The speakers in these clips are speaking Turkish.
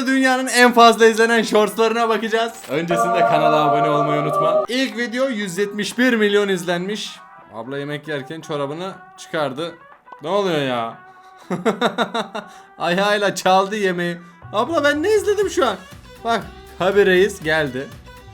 Sırada dünyanın en fazla izlenen shortslarına bakacağız. Öncesinde kanala abone olmayı unutma. İlk video 171 milyon izlenmiş. Abla yemek yerken çorabını çıkardı. Ne oluyor ya? Ayağıyla çaldı yemeği. Abla ben ne izledim şu an? Bak Habi Reis geldi.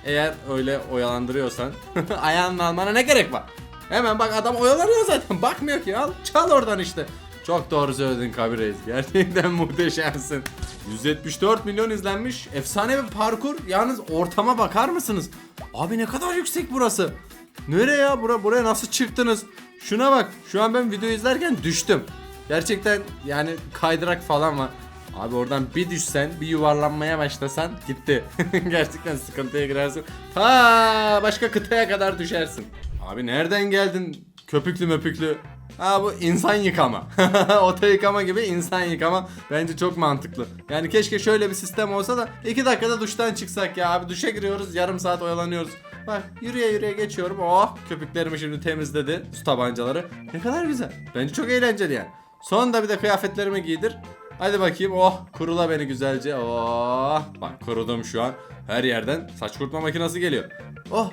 Eğer öyle oyalandırıyorsan ayağını almana ne gerek var? Hemen bak adam oyalanıyor zaten. Bakmıyor ki al çal oradan işte. Çok doğru söyledin Kabi Reis. Gerçekten muhteşemsin. 174 milyon izlenmiş. Efsane bir parkur. Yalnız ortama bakar mısınız? Abi ne kadar yüksek burası. Nereye ya? Bura, buraya nasıl çıktınız? Şuna bak. Şu an ben video izlerken düştüm. Gerçekten yani kaydırak falan var. Abi oradan bir düşsen, bir yuvarlanmaya başlasan gitti. Gerçekten sıkıntıya girersin. Ta başka kıtaya kadar düşersin. Abi nereden geldin? Köpüklü möpüklü. Ha bu insan yıkama. Oto yıkama gibi insan yıkama. Bence çok mantıklı. Yani keşke şöyle bir sistem olsa da 2 dakikada duştan çıksak ya abi. Duşa giriyoruz yarım saat oyalanıyoruz. Bak yürüye yürüye geçiyorum. Oh köpüklerimi şimdi temizledi su tabancaları. Ne kadar güzel. Bence çok eğlenceli yani. Sonunda bir de kıyafetlerimi giydir. Hadi bakayım oh kurula beni güzelce. Oh bak kurudum şu an. Her yerden saç kurutma makinesi geliyor. Oh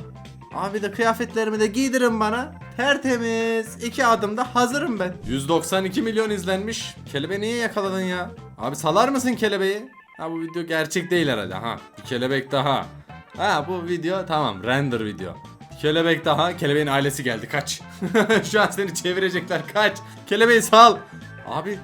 Abi de kıyafetlerimi de giydirin bana. Tertemiz. İki adımda hazırım ben. 192 milyon izlenmiş. Kelebeği niye yakaladın ya? Abi salar mısın kelebeği? Ha bu video gerçek değil herhalde ha. Bir kelebek daha. Ha bu video tamam render video. Kelebek daha. Kelebeğin ailesi geldi kaç. şu an seni çevirecekler kaç. Kelebeği sal. Abi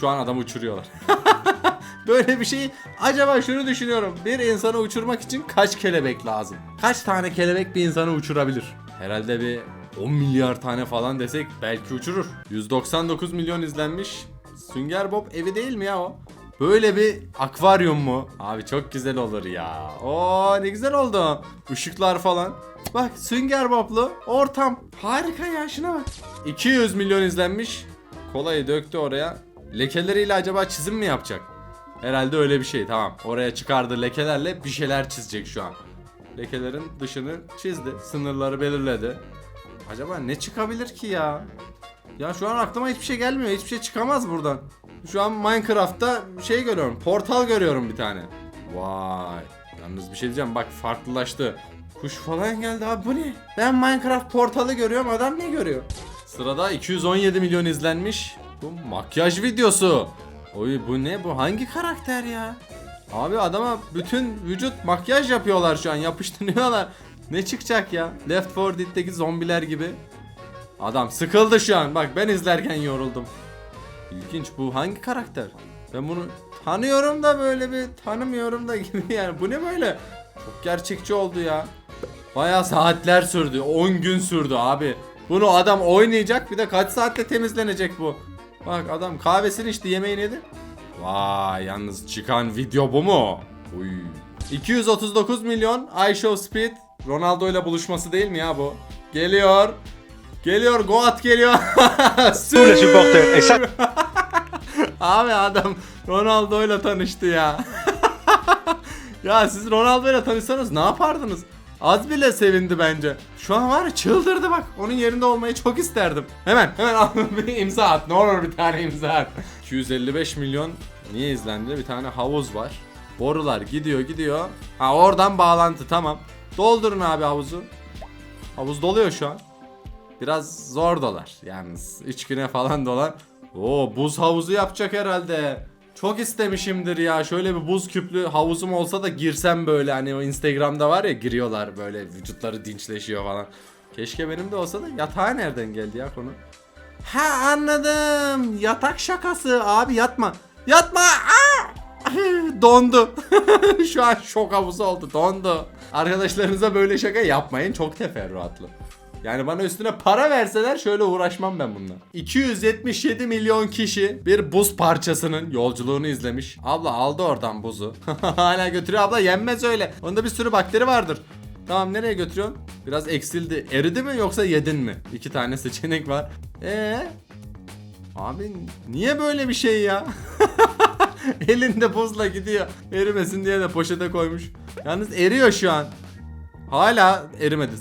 şu an adamı uçuruyorlar. Böyle bir şey acaba şunu düşünüyorum. Bir insanı uçurmak için kaç kelebek lazım? Kaç tane kelebek bir insanı uçurabilir? Herhalde bir 10 milyar tane falan desek belki uçurur. 199 milyon izlenmiş. Sünger Bob evi değil mi ya o? Böyle bir akvaryum mu? Abi çok güzel olur ya. Oo ne güzel oldu. Işıklar falan. Bak Sünger Bob'lu ortam. Harika ya şuna bak. 200 milyon izlenmiş. Kolayı döktü oraya. Lekeleriyle acaba çizim mi yapacak? Herhalde öyle bir şey tamam. Oraya çıkardığı lekelerle bir şeyler çizecek şu an. Lekelerin dışını çizdi. Sınırları belirledi. Acaba ne çıkabilir ki ya? Ya şu an aklıma hiçbir şey gelmiyor. Hiçbir şey çıkamaz buradan. Şu an Minecraft'ta şey görüyorum. Portal görüyorum bir tane. Vay. Yalnız bir şey diyeceğim bak farklılaştı. Kuş falan geldi abi bu ne? Ben Minecraft portalı görüyorum adam ne görüyor? Sırada 217 milyon izlenmiş. Bu makyaj videosu. Oy bu ne bu hangi karakter ya? Abi adama bütün vücut makyaj yapıyorlar şu an yapıştırıyorlar. Ne çıkacak ya? Left 4 Dead'deki zombiler gibi. Adam sıkıldı şu an. Bak ben izlerken yoruldum. İlginç bu hangi karakter? Ben bunu tanıyorum da böyle bir tanımıyorum da gibi yani. Bu ne böyle? Çok gerçekçi oldu ya. Bayağı saatler sürdü. 10 gün sürdü abi. Bunu adam oynayacak bir de kaç saatte temizlenecek bu. Bak adam kahvesini içti yemeğini yedi. Vay yalnız çıkan video bu mu? Uy. 239 milyon I Show Speed Ronaldo ile buluşması değil mi ya bu? Geliyor. Geliyor Goat geliyor. Ça, Abi adam Ronaldo ile tanıştı ya. ya siz Ronaldo ile tanışsanız ne yapardınız? Az bile sevindi bence. Şu an var ya çıldırdı bak. Onun yerinde olmayı çok isterdim. Hemen hemen al bir imza at. Ne olur bir tane imza at. 255 milyon niye izlendi? Bir tane havuz var. Borular gidiyor gidiyor. Ha oradan bağlantı tamam. Doldurun abi havuzu. Havuz doluyor şu an. Biraz zor dolar. Yalnız 3 güne falan dolar. Oo buz havuzu yapacak herhalde. Çok istemişimdir ya. Şöyle bir buz küplü havuzum olsa da girsem böyle hani o Instagram'da var ya giriyorlar böyle vücutları dinçleşiyor falan. Keşke benim de olsa da yatağa nereden geldi ya konu? Ha anladım. Yatak şakası. Abi yatma. Yatma. Aa! Dondu. Şu an şok havuzu oldu. Dondu. Arkadaşlarınıza böyle şaka yapmayın. Çok teferruatlı. Yani bana üstüne para verseler şöyle uğraşmam ben bununla. 277 milyon kişi bir buz parçasının yolculuğunu izlemiş. Abla aldı oradan buzu. Hala götürüyor abla yenmez öyle. Onda bir sürü bakteri vardır. Tamam nereye götürüyorsun? Biraz eksildi. Eridi mi yoksa yedin mi? İki tane seçenek var. Ee? Abi niye böyle bir şey ya? Elinde buzla gidiyor. Erimesin diye de poşete koymuş. Yalnız eriyor şu an. Hala erimedi.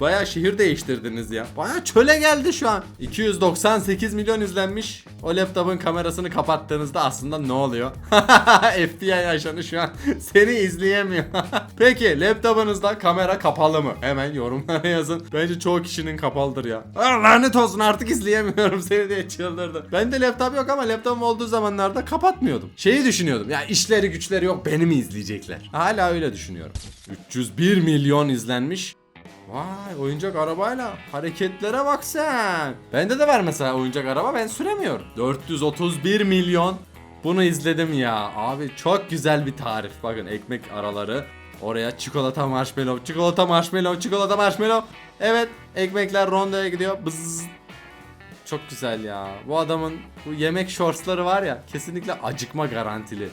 Bayağı şehir değiştirdiniz ya. Bayağı çöle geldi şu an. 298 milyon izlenmiş. O laptopun kamerasını kapattığınızda aslında ne oluyor? FBI ajanı şu an seni izleyemiyor. Peki laptopunuzda kamera kapalı mı? Hemen yorumlara yazın. Bence çoğu kişinin kapalıdır ya. Lanet olsun artık izleyemiyorum seni diye çıldırdı. Bende laptop yok ama laptopum olduğu zamanlarda kapatmıyordum. Şeyi düşünüyordum. Ya işleri güçleri yok beni mi izleyecekler? Hala öyle düşünüyorum. 301 milyon izlenmiş. Vay oyuncak arabayla hareketlere bak sen. Bende de var mesela oyuncak araba ben süremiyorum. 431 milyon. Bunu izledim ya. Abi çok güzel bir tarif. Bakın ekmek araları. Oraya çikolata marshmallow, çikolata marshmallow, çikolata marshmallow. Evet ekmekler rondoya gidiyor. Bızz. Çok güzel ya. Bu adamın bu yemek shortsları var ya kesinlikle acıkma garantili.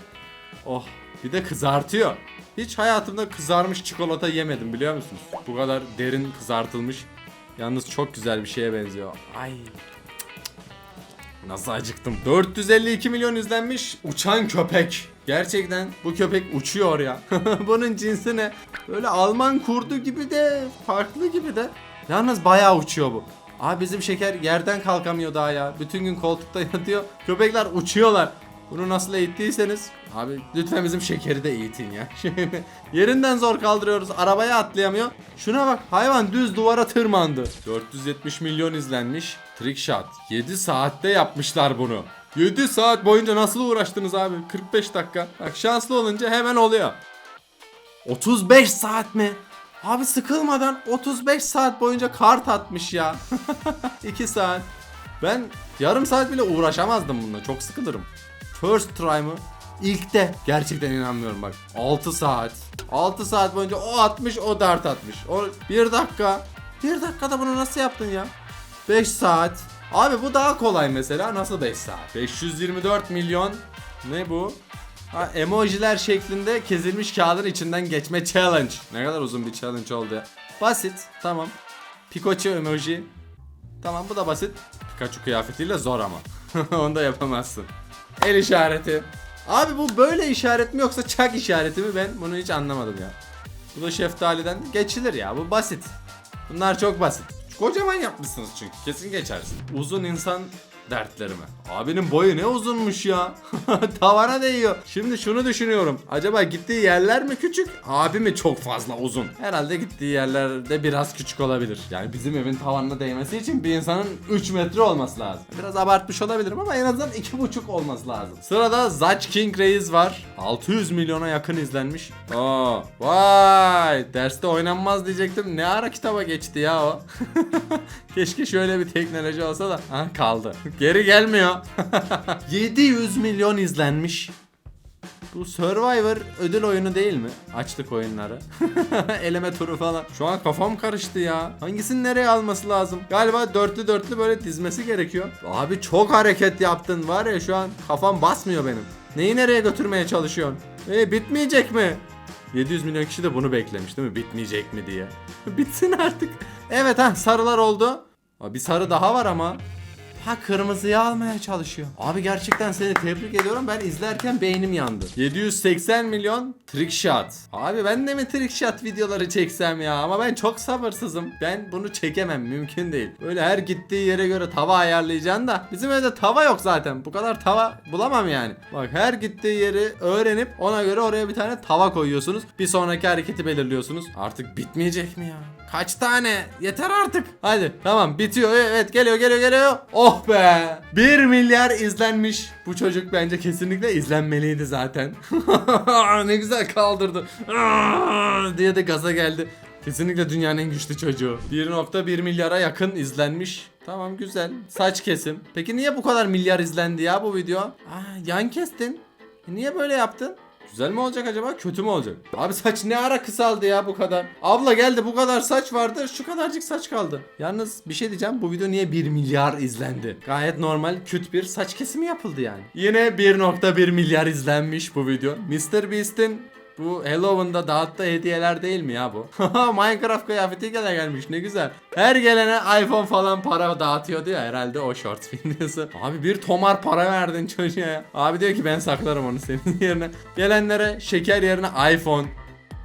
Oh bir de kızartıyor. Hiç hayatımda kızarmış çikolata yemedim biliyor musunuz? Bu kadar derin kızartılmış. Yalnız çok güzel bir şeye benziyor. Ay. Nasıl acıktım. 452 milyon izlenmiş uçan köpek. Gerçekten bu köpek uçuyor ya. Bunun cinsi ne? Böyle Alman kurdu gibi de farklı gibi de. Yalnız bayağı uçuyor bu. Abi bizim şeker yerden kalkamıyor daha ya. Bütün gün koltukta yatıyor. Köpekler uçuyorlar. Bunu nasıl eğittiyseniz abi lütfen bizim şekeri de eğitin ya. Yerinden zor kaldırıyoruz. Arabaya atlayamıyor. Şuna bak hayvan düz duvara tırmandı. 470 milyon izlenmiş. Trick shot. 7 saatte yapmışlar bunu. 7 saat boyunca nasıl uğraştınız abi? 45 dakika. Bak şanslı olunca hemen oluyor. 35 saat mi? Abi sıkılmadan 35 saat boyunca kart atmış ya. 2 saat. Ben yarım saat bile uğraşamazdım bununla. Çok sıkılırım. First try mı? İlkte. Gerçekten inanmıyorum bak. 6 saat. 6 saat boyunca o atmış o dart atmış. O 1 dakika. 1 dakikada bunu nasıl yaptın ya? 5 saat. Abi bu daha kolay mesela. Nasıl 5 saat? 524 milyon. Ne bu? Ha, emojiler şeklinde kezilmiş kağıdın içinden geçme challenge. Ne kadar uzun bir challenge oldu ya. Basit. Tamam. Pikachu emoji. Tamam bu da basit. Pikachu kıyafetiyle zor ama. Onu da yapamazsın. El işareti. Abi bu böyle işaret mi yoksa çak işareti mi ben bunu hiç anlamadım ya. Bu da şeftaliden geçilir ya bu basit. Bunlar çok basit. Kocaman yapmışsınız çünkü kesin geçersin. Uzun insan dertlerime. Abinin boyu ne uzunmuş ya. Tavana değiyor. Şimdi şunu düşünüyorum. Acaba gittiği yerler mi küçük? Abi mi çok fazla uzun? Herhalde gittiği yerlerde biraz küçük olabilir. Yani bizim evin tavanına değmesi için bir insanın 3 metre olması lazım. Biraz abartmış olabilirim ama en azından 2,5 olması lazım. Sırada Zach King Reis var. 600 milyona yakın izlenmiş. Aa, vay derste oynanmaz diyecektim. Ne ara kitaba geçti ya o. Keşke şöyle bir teknoloji olsa da. Ha kaldı. Geri gelmiyor. 700 milyon izlenmiş. Bu Survivor ödül oyunu değil mi? Açlık oyunları. Eleme turu falan. Şu an kafam karıştı ya. Hangisini nereye alması lazım? Galiba dörtlü dörtlü böyle dizmesi gerekiyor. Abi çok hareket yaptın var ya şu an kafam basmıyor benim. Neyi nereye götürmeye çalışıyorsun? E bitmeyecek mi? 700 milyon kişi de bunu beklemiş değil mi? Bitmeyecek mi diye. Bitsin artık. Evet ha sarılar oldu. Bir sarı daha var ama. Ha kırmızıyı almaya çalışıyor. Abi gerçekten seni tebrik ediyorum. Ben izlerken beynim yandı. 780 milyon trick shot. Abi ben de mi trick shot videoları çeksem ya? Ama ben çok sabırsızım. Ben bunu çekemem. Mümkün değil. Böyle her gittiği yere göre tava ayarlayacaksın da. Bizim evde tava yok zaten. Bu kadar tava bulamam yani. Bak her gittiği yeri öğrenip ona göre oraya bir tane tava koyuyorsunuz. Bir sonraki hareketi belirliyorsunuz. Artık bitmeyecek mi ya? Kaç tane? Yeter artık. Hadi tamam bitiyor. Evet geliyor geliyor geliyor. Oh be. 1 milyar izlenmiş. Bu çocuk bence kesinlikle izlenmeliydi zaten. ne güzel kaldırdı. diye de gaza geldi. Kesinlikle dünyanın en güçlü çocuğu. 1.1 milyara yakın izlenmiş. Tamam güzel. Saç kesim. Peki niye bu kadar milyar izlendi ya bu video? Aa, yan kestin. Niye böyle yaptın? Güzel mi olacak acaba? Kötü mü olacak? Abi saç ne ara kısaldı ya bu kadar? Abla geldi bu kadar saç vardı. Şu kadarcık saç kaldı. Yalnız bir şey diyeceğim. Bu video niye 1 milyar izlendi? Gayet normal küt bir saç kesimi yapıldı yani. Yine 1.1 milyar izlenmiş bu video. Mr. Beast'in bu Halloween'da dağıttığı hediyeler değil mi ya bu? Minecraft kıyafetiyle gelmiş ne güzel. Her gelene iPhone falan para dağıtıyordu ya herhalde o short videosu. Abi bir tomar para verdin çocuğa ya. Abi diyor ki ben saklarım onu senin yerine. Gelenlere şeker yerine iPhone.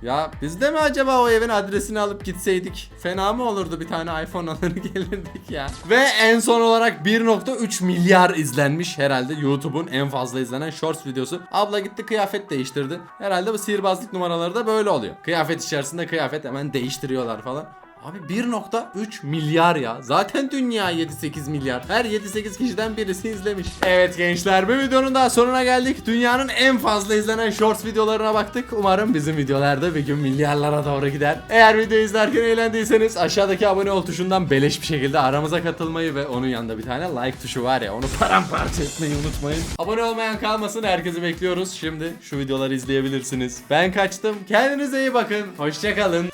Ya biz de mi acaba o evin adresini alıp gitseydik? Fena mı olurdu bir tane iPhone alır gelirdik ya. Ve en son olarak 1.3 milyar izlenmiş herhalde YouTube'un en fazla izlenen Shorts videosu. Abla gitti kıyafet değiştirdi. Herhalde bu sihirbazlık numaraları da böyle oluyor. Kıyafet içerisinde kıyafet hemen değiştiriyorlar falan. Abi 1.3 milyar ya. Zaten dünya 7-8 milyar. Her 7-8 kişiden birisi izlemiş. Evet gençler bu videonun daha sonuna geldik. Dünyanın en fazla izlenen shorts videolarına baktık. Umarım bizim videolarda bir gün milyarlara doğru gider. Eğer video izlerken eğlendiyseniz aşağıdaki abone ol tuşundan beleş bir şekilde aramıza katılmayı ve onun yanında bir tane like tuşu var ya onu paramparça etmeyi unutmayın. Abone olmayan kalmasın herkesi bekliyoruz. Şimdi şu videoları izleyebilirsiniz. Ben kaçtım. Kendinize iyi bakın. Hoşçakalın.